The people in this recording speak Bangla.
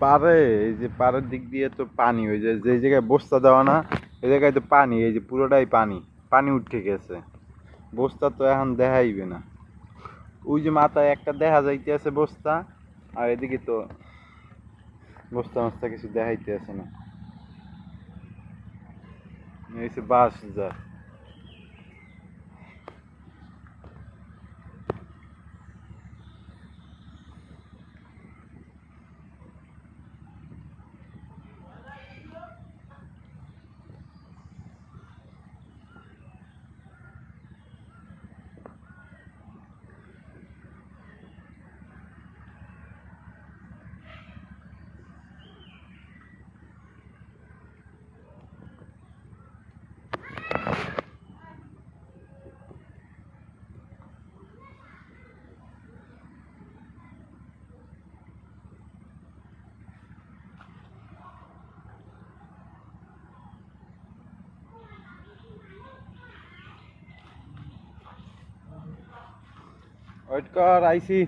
পারে, এই যে পাড়ের দিক দিয়ে তো পানি, ওই যে যে জায়গায় বস্তা দেওয়া না, এই জায়গায় তো পানি, এই যে পুরোটাই পানি পানি উঠে গেছে। বস্তা তো এখন দেখাইবে না। ওই যে মাথায় একটা দেখা যাইতে আছে বস্তা, আর এদিকে তো বস্তা মস্তা কিছু দেখাইতে আছে না। এই বাস যা ওয়েট কর আইসি